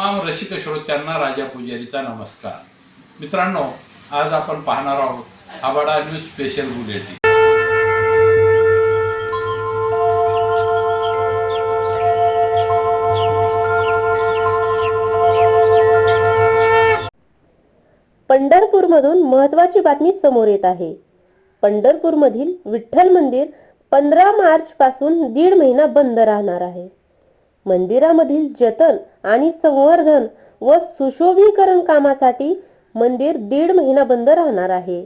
तमाम रसिक श्रोत्यांना राजा पुजारीचा नमस्कार. मित्रांनो आज आपण पाहणार आहोत आबाडा न्यूज स्पेशल बुलेटिन. पंढरपूरमधून महत्वाची बातमी समोर येत आहे. पंढरपूरमधील विठ्ठल मंदिर पंधरा मार्च पासून दीड महिना बंद राहणार आहे. मंदिरामधील जतन आणि संवर्धन व सुशोभीकरण कामासाठी मंदिर दीड महिना बंद राहणार आहे.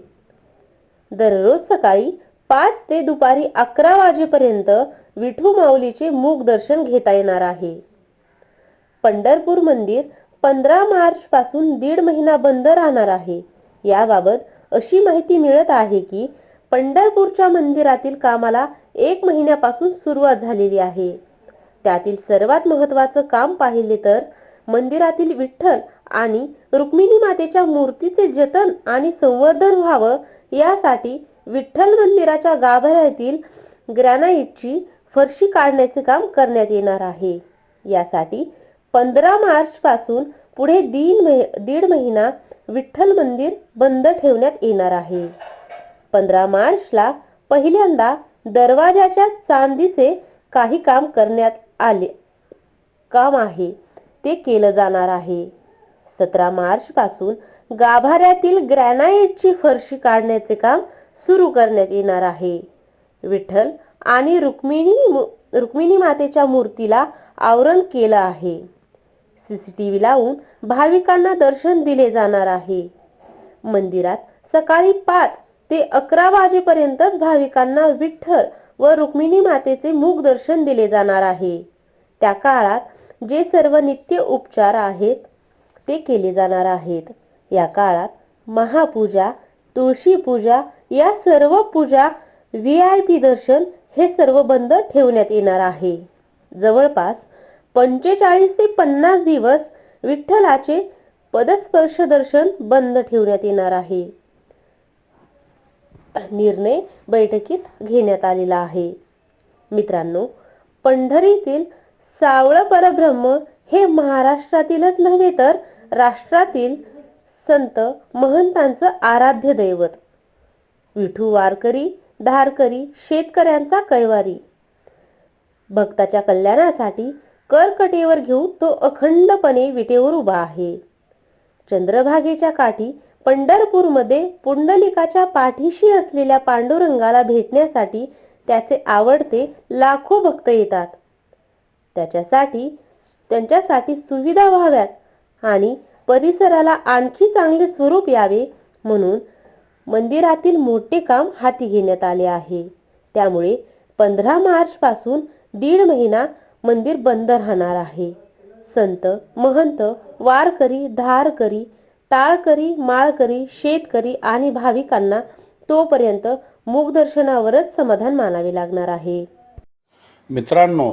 दररोज सकाळी पाच ते दुपारी अकरा वाजेपर्यंत विठू माऊलीचे मूक दर्शन घेता येणार आहे. पंढरपूर मंदिर पंधरा मार्च पासून दीड महिना बंद राहणार आहे. याबाबत अशी माहिती मिळत आहे की पंढरपूरच्या मंदिरातील कामाला एक महिन्यापासून सुरुवात झालेली आहे. त्यातील सर्वात महत्वाचं काम पाहिले तर मंदिरातील विठ्ठल आणि रुक्मिणी मातेच्या मूर्तीचे जतन आणि संवर्धन व्हावं यासाठी विठ्ठल मंदिराच्या गाभाऱ्यातील ग्रॅनाइटची फरशी काढण्याचे काम करण्यात येणार आहे. यासाठी पंधरा मार्च पासून पुढे दीड दीड महिना विठ्ठल मंदिर बंद ठेवण्यात येणार आहे. पंधरा मार्चला पहिल्यांदा दरवाजाच्या चांदीचे काही काम करण्यात आले. काम आहे ते केलं जाणार आहे. सतरा मार्च पासून गाभाऱ्यातील ग्रॅनाइटची फरशी काढण्याचे काम सुरू करण्यात येणार आहे. विठ्ठल आणि रुक्मिणी रुक्मिणी मातेच्या मूर्तीला आवरण केलं आहे. सीसीटीव्ही लावून भाविकांना दर्शन दिले जाणार आहे. मंदिरात सकाळी पाच ते अकरा वाजेपर्यंतच भाविकांना विठ्ठल व रुक्मिणी मातेचे मूक दर्शन दिले जाणार आहे. त्या काळात जे सर्व नित्य उपचार आहेत ते केले जाणार आहेत. या काळात महापूजा तुळशी पूजा या सर्व पूजा व्ही आय पी दर्शन हे सर्व बंद ठेवण्यात येणार आहे. जवळपास पंचेचाळीस ते पन्नास दिवस विठ्ठलाचे पदस्पर्श दर्शन बंद ठेवण्यात येणार आहे. निर्णय बैठकीत घेण्यात आलेला आहे. मित्रांनो पंढरीतील सावळ परब्रह्म हे महाराष्ट्रातीलच नव्हे तर राष्ट्रातील संत महंतांचं आराध्य दैवत. विठू वारकरी धारकरी शेतकऱ्यांचा कैवारी. भक्ताच्या कल्याणासाठी करकटेवर घेऊन तो अखंडपणे विटेवर उभा आहे. चंद्रभागेच्या काठी पंढरपूरमध्ये पुंडलिकाच्या पाठीशी असलेल्या पांडुरंगाला भेटण्यासाठी त्याचे आवडते लाखो भक्त येतात. त्याच्यासाठी त्यांच्यासाठी सुविधा व्हाव्यात आणि परिसराला आणखी चांगले स्वरूप यावे म्हणून मंदिरातील मोठे काम हाती घेण्यात आले आहे. त्यामुळे पंधरा मार्च पासून दीड महिना मंदिर बंद राहणार आहे. संत महंत वारकरी धारकरी टाळकरी माळकरी शेतकरी आणि भाविकांना तोपर्यंत मुखदर्शनावरच समाधान मानावे लागणार आहे. मित्रांनो